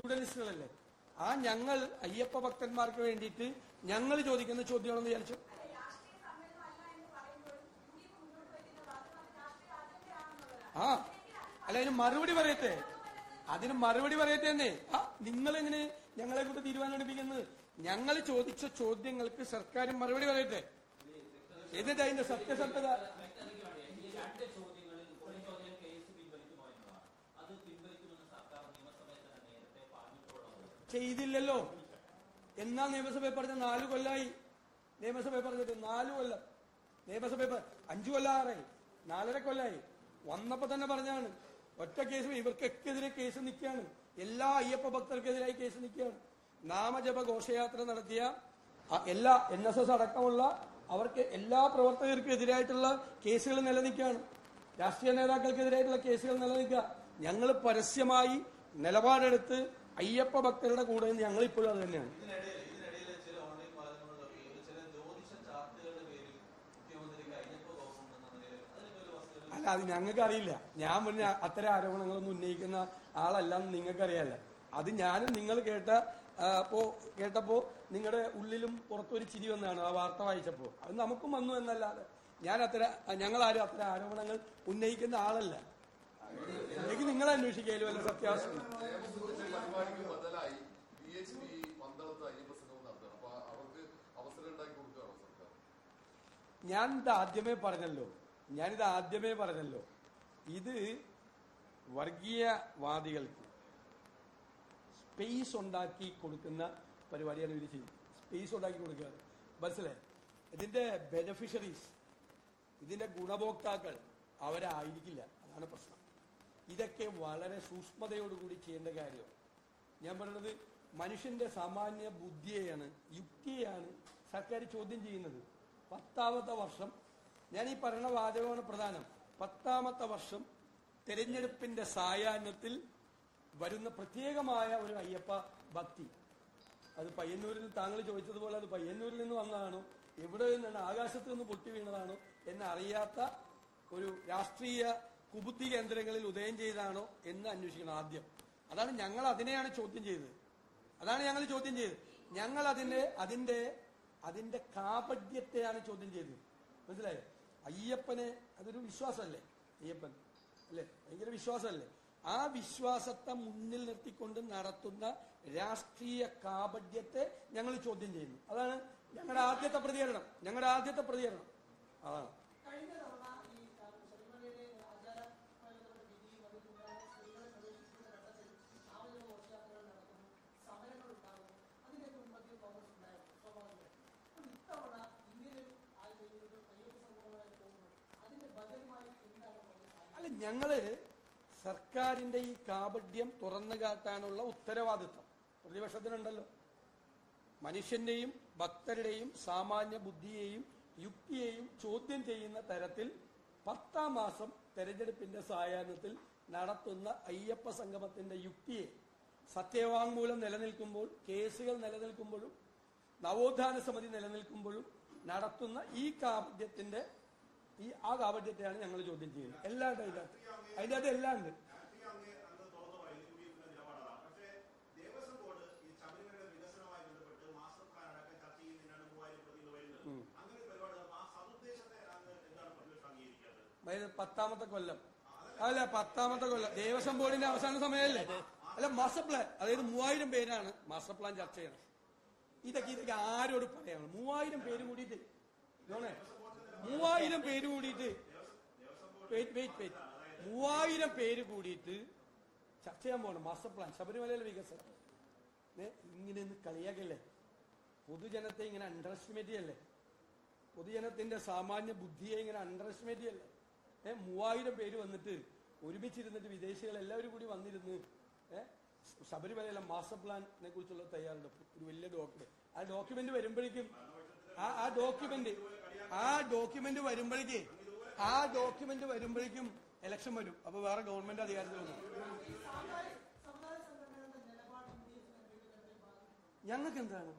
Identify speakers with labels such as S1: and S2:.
S1: സ്റ്റുഡൻസുകളല്ലേ? ആ ഞങ്ങൾ അയ്യപ്പ ഭക്തന്മാർക്ക് വേണ്ടിയിട്ട് ഞങ്ങൾ ചോദിക്കുന്ന ചോദ്യമാണെന്ന് വിചാരിച്ചു? ആ അല്ല അതിന് മറുപടി പറയട്ടെ. അതിന് മറുപടി പറയട്ടെ തന്നെ ആ നിങ്ങൾ എങ്ങനെ ഞങ്ങളെ കൂടെ തീരുമാനം എടുപ്പിക്കുന്നത് ഞങ്ങൾ ചോദിച്ച ചോദ്യങ്ങൾക്ക് സർക്കാരും മറുപടി പറയട്ടെ. എന്നിട്ട് അതിന്റെ സത്യസന്ധത
S2: ഈ രണ്ട് ചോദ്യങ്ങളിൽ ഒരു ചോദ്യം കേസ് പിൻവലിക്കുമോ എന്നതാണ് അത് പിൻവലിക്കുമെന്ന് സർക്കാർ നിയമസഭയിൽ തന്നെ നേരത്തെ പറഞ്ഞിട്ടുള്ളത്
S1: ചെയ്തില്ലല്ലോ. എന്നാ നിയമസഭയിൽ പറഞ്ഞ നാലു കൊല്ലായി. നിയമസഭയിൽ പറഞ്ഞിട്ട് നാലു കൊല്ലം. നിയമസഭയിൽ അഞ്ചു കൊല്ലാറായി. നാലര കൊല്ലായി. വന്നപ്പോ തന്നെ പറഞ്ഞാണ് ഒറ്റ കേസ് ഇവർക്കൊക്കെതിരെ കേസ് നിൽക്കുകയാണ്. എല്ലാ അയ്യപ്പ ഭക്തർക്കെതിരായി കേസ് നിൽക്കുകയാണ്. നാമജപ ഘോഷയാത്ര നടത്തിയ എല്ലാ എൻ എസ് എസ് അടക്കമുള്ള അവർക്ക് എല്ലാ പ്രവർത്തകർക്കും എതിരായിട്ടുള്ള കേസുകൾ നിലനിൽക്കുകയാണ്. രാഷ്ട്രീയ നേതാക്കൾക്കെതിരായിട്ടുള്ള കേസുകൾ നിലനിൽക്കുക. ഞങ്ങൾ പരസ്യമായി നിലപാടെടുത്ത് അയ്യപ്പ ഭക്തരുടെ കൂടെ ഞങ്ങൾ ഇപ്പോഴും അത് തന്നെയാണ്. അല്ല അത് ഞങ്ങൾക്ക് അറിയില്ല ഞാൻ പിന്നെ അത്തരം ആരോപണങ്ങളൊന്നും ഉന്നയിക്കുന്ന ആളല്ലെന്ന് നിങ്ങൾക്ക് അറിയാല്ല അത് ഞാനും നിങ്ങൾ കേട്ട അപ്പോ കേട്ടപ്പോ നിങ്ങളുടെ ഉള്ളിലും പുറത്തൊരു ചിരി വന്നാണ് ആ വാർത്ത വായിച്ചപ്പോ. അത് നമുക്കും വന്നു എന്നല്ലാതെ ഞാൻ അത്ര ഞങ്ങൾ ആരും അത്ര ആരോപണങ്ങൾ ഉന്നയിക്കുന്ന ആളല്ല. എനിക്ക് നിങ്ങളെ അന്വേഷിക്കാലും വല്ല സത്യാവസ്ഥ? ഞാനിത് ആദ്യമേ പറഞ്ഞല്ലോ. ഞാനിത് ആദ്യമേ പറഞ്ഞല്ലോ. ഇത് വർഗീയവാദികൾക്ക് സ്പേസ് ഉണ്ടാക്കി കൊടുക്കുന്ന പരിപാടിയാണ് ഇവർ ചെയ്യുന്നത്. സ്പേസ് ഉണ്ടാക്കി കൊടുക്കുക മനസ്സിലായി? ഇതിന്റെ ബെനഫിഷ്യറീസ് ഇതിന്റെ ഗുണഭോക്താക്കൾ അവരായിരിക്കില്ല. അതാണ് പ്രശ്നം. ഇതൊക്കെ വളരെ സൂക്ഷ്മതയോടുകൂടി ചെയ്യേണ്ട കാര്യമാണ് ഞാൻ പറയുന്നത് മനുഷ്യന്റെ സാമാന്യ ബുദ്ധിയെയാണ് യുക്തിയെയാണ് സർക്കാർ ചോദ്യം ചെയ്യുന്നത്. പത്താമത്തെ വർഷം. ഞാൻ ഈ പറയുന്ന വാചകമാണ് പ്രധാനം. പത്താമത്തെ വർഷം തെരഞ്ഞെടുപ്പിന്റെ സായാഹ്നത്തിൽ വരുന്ന പ്രത്യേകമായ ഒരു അയ്യപ്പ ഭക്തി. അത് പയ്യന്നൂരിൽ താങ്കൾ ചോദിച്ചതുപോലെ അത് പയ്യന്നൂരിൽ നിന്ന് വന്നതാണോ. എവിടെ നിന്നാണ്? ആകാശത്ത് നിന്ന് പൊട്ടി വീണതാണോ? എന്നറിയാത്ത ഒരു രാഷ്ട്രീയ കുബുദ്ധി കേന്ദ്രങ്ങളിൽ ഉദയം ചെയ്താണോ എന്ന് അന്വേഷിക്കണം ആദ്യം. അതാണ് ഞങ്ങൾ അതിനെയാണ് ചോദ്യം ചെയ്തത്. അതാണ് ഞങ്ങൾ ചോദ്യം ചെയ്തത്. ഞങ്ങൾ അതിന്റെ അതിന്റെ അതിന്റെ കാപഡ്യത്തെയാണ് ചോദ്യം ചെയ്തത്. മനസ്സിലായോ? അയ്യപ്പനെ അതൊരു വിശ്വാസമല്ലേ? അയ്യപ്പൻ അല്ലേ? ഭയങ്കര വിശ്വാസമല്ലേ? ആ വിശ്വാസത്തെ മുന്നിൽ നിർത്തിക്കൊണ്ട് നടത്തുന്ന രാഷ്ട്രീയ കാപഡ്യത്തെ ഞങ്ങൾ ചോദ്യം ചെയ്യുന്നു. അതാണ് ഞങ്ങളുടെ ആദ്യത്തെ പ്രതികരണം. ഞങ്ങളുടെ ആദ്യത്തെ പ്രതികരണം. അതാണ്. ഞങ്ങൾ സർക്കാരിന്റെ ഈ കാപഡ്യം തുറന്നു കാട്ടാനുള്ള ഉത്തരവാദിത്വം. പ്രതിപക്ഷത്തിനുണ്ടല്ലോ. മനുഷ്യന്റെയും ഭക്തരുടെയും സാമാന്യ ബുദ്ധിയെയും യുക്തിയെയും ചോദ്യം ചെയ്യുന്ന തരത്തിൽ പത്താം മാസം തെരഞ്ഞെടുപ്പിന്റെ സായാഹ്നത്തിൽ നടത്തുന്ന അയ്യപ്പ സംഗമത്തിന്റെ യുക്തിയെ സത്യവാങ്മൂലം നിലനിൽക്കുമ്പോൾ കേസുകൾ നിലനിൽക്കുമ്പോഴും നവോത്ഥാന സമിതി നിലനിൽക്കുമ്പോഴും നടത്തുന്ന ഈ കാപട്യത്തിന്റെ ഈ ആ കാപട്യത്തെയാണ് ഞങ്ങൾ ചോദ്യം ചെയ്യുന്നത്. എല്ലാ അതിന്റെ അകത്ത് അകത്ത് എല്ലാം ഉണ്ട്. പത്താമത്തെ കൊല്ലം. അല്ല പത്താമത്തെ കൊല്ലം. ദേവസ്വം ബോർഡിന്റെ അവസാന സമയമല്ലേ? അല്ല മാസ്റ്റർ പ്ലാൻ. അതായത് മൂവായിരം പേരാണ് മാസ്റ്റർ പ്ലാൻ ചർച്ച ചെയ്യണം. ഇതൊക്കെ ഇതൊക്കെ ആരോട് പറയാണ് മൂവായിരം പേര് കൂടിയിട്ട്. ജോണേ മൂവായിരം പേര് കൂടിയിട്ട്. വെയിറ്റ് വെയിറ്റ് വെയിറ്റ് മൂവായിരം പേര് കൂടിയിട്ട് ചർച്ച ചെയ്യാൻ പോകണം. മാസ്റ്റർ പ്ലാൻ ശബരിമലയിലെ വികസനം. ഇങ്ങനെ കളിയാക്കല്ലേ? പൊതുജനത്തെ ഇങ്ങനെ അണ്ടർ എസ്റ്റിമേറ്റ് ചെയ്യല്ലേ? പൊതുജനത്തിന്റെ സാമാന്യ ബുദ്ധിയെ ഇങ്ങനെ അണ്ടർ എസ്റ്റിമേറ്റ് ചെയ്യല്ലേ? ഏഹ് മൂവായിരം പേര് വന്നിട്ട് ഒരുമിച്ചിരുന്നിട്ട് വിദേശികൾ എല്ലാവരും കൂടി വന്നിരുന്ന് ഏഹ് ശബരിമലയിലെ മാസ്റ്റർ പ്ലാനിനെ കുറിച്ചുള്ള തയ്യാറെടുപ്പ്. ഒരു വലിയ ഡോക്യുമെന്റ് ആ ഡോക്യുമെന്റ് വരുമ്പോഴേക്കും ആ ആ ഡോക്യുമെന്റ് ആ ഡോക്യുമെന്റ് വരുമ്പോഴേക്ക് ആ ഡോക്യുമെന്റ് വരുമ്പോഴേക്കും ഇലക്ഷൻ വരും അപ്പൊ വേറെ ഗവൺമെന്റ് അധികാരത്തിൽ വന്നു ഞങ്ങൾക്ക് എന്താണ്